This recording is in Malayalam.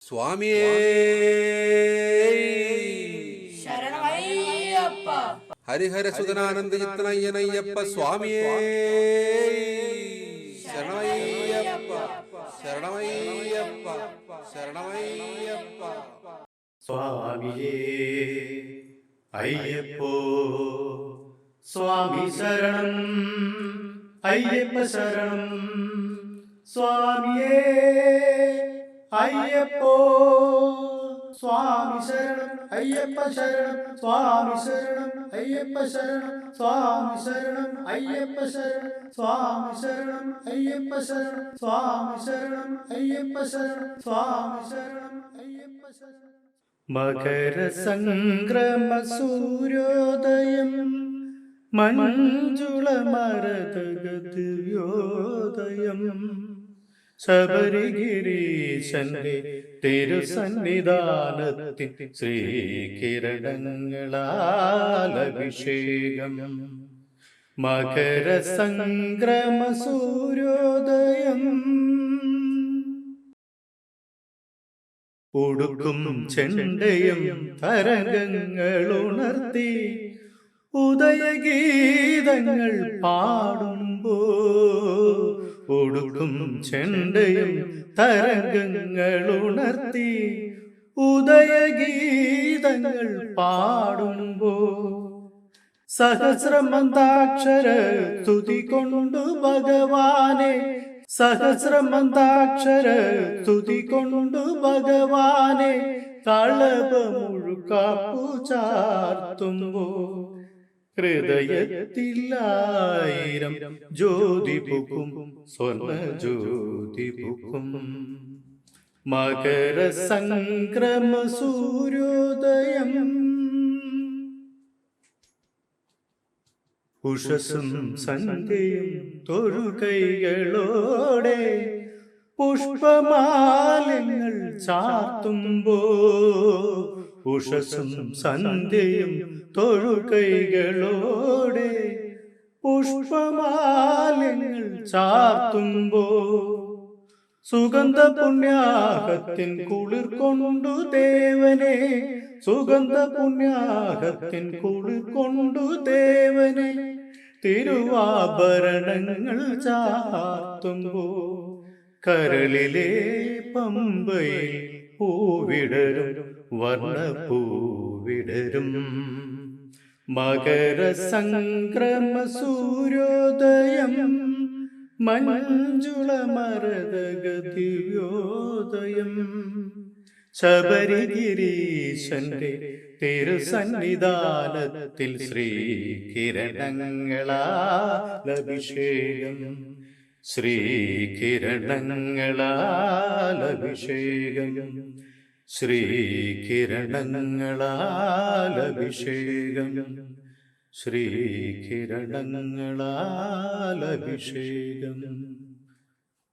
സ്വാമിയേ. ശരണമയ്യപ്പ. ഹരിഹര സുതനാനന്ദ ചിത്തനയ്യനയ്യപ്പ സ്വാമിയേ. ശരണമയ്യപ്പ. ശരണമയ്യപ്പ. ശരണമയ്യപ്പ. സ്വാമിയേ. അയ്യപ്പോ. സ്വാമി ശരണം. അയ്യപ്പ ശരണം. സ്വാമിയേ. അയ്യപ്പോ സ്വാമി ശരണം അയ്യപ്പ ശരണം സ്വാമി ശരണം അയ്യപ്പ ശരണം സ്വാമി ശരണം അയ്യപ്പ ശരണം സ്വാമി ശരണം അയ്യപ്പ ശരണം സ്വാമി ശരണം അയ്യപ്പ ശരണം സ്വാമി ശരണം അയ്യപ്പ ശരണം. മകര സംക്രമ സൂര്യോദയം മഞ്ജുള മരതഗതിവ്യോദയം ശബരിഗിരീശന്റെ തിരുസന്നിധാനത്തിൽ ശ്രീകിരണങ്ങളാലഭിഷേകം മകരസംക്രമ സൂര്യോദയം. ഉടുക്കും ചെണ്ടയും തരംഗങ്ങളുണർത്തി ഉദയഗീതങ്ങൾ പാടുമ്പോ ഉടുക്കും ചെണ്ടയും തരംഗങ്ങളുണർത്തി ഉദയഗീതങ്ങൾ പാടുമ്പോ സഹസ്രമന്താക്ഷര സ്തുതി കൊണ്ടു ഭഗവാനെ സഹസ്രമന്താക്ഷര സ്തുതി കൊണ്ടു ഭഗവാനെ തളപ മുഴുക്കാപ്പു ചാർത്തുമ്പോ ഹൃദയത്തിലായിരം ജ്യോതി പുക്കും സ്വർണ ജ്യോതി പുക്കും മകര സംക്രമ സൂര്യോദയം. ഉഷസും സന്ധ്യയും തൊഴുകൈകളോടെ പുഷ്പമാലങ്ങൾ ചാർത്തുമ്പോ ഉഷസും സന്ധ്യയും തൊഴുകൈകളോടെ പുഷ്പമാലങ്ങൾ ചാർത്തുമ്പോ സുഗന്ധ പുണ്യാഹത്തിൻ കുളിർ കൊണ്ടു ദേവനെ സുഗന്ധ പുണ്യാഹത്തിൻ കുളിർ കൊണ്ടു ദേവനെ തിരുവാഭരണങ്ങൾ ചാർത്തുമ്പോ കരളിലെ പമ്പയിൽ പൂവിടരും വർണപ്പൂവിടരും മകര സംക്രമ സൂര്യോദയം മഞ്ജുള മരതഗതിവ്യോദയം ശബരിഗിരീശന്റെ തിരുസന്നിധാനത്തിൽ ശ്രീകിരണങ്ങളാലഭിഷേകം ശ്രീകിരണങ്ങളാലഭിഷേകം ശ്രീകിരണങ്ങളാലഭിഷേകം ശ്രീകിരണങ്ങളാലഭിഷേകം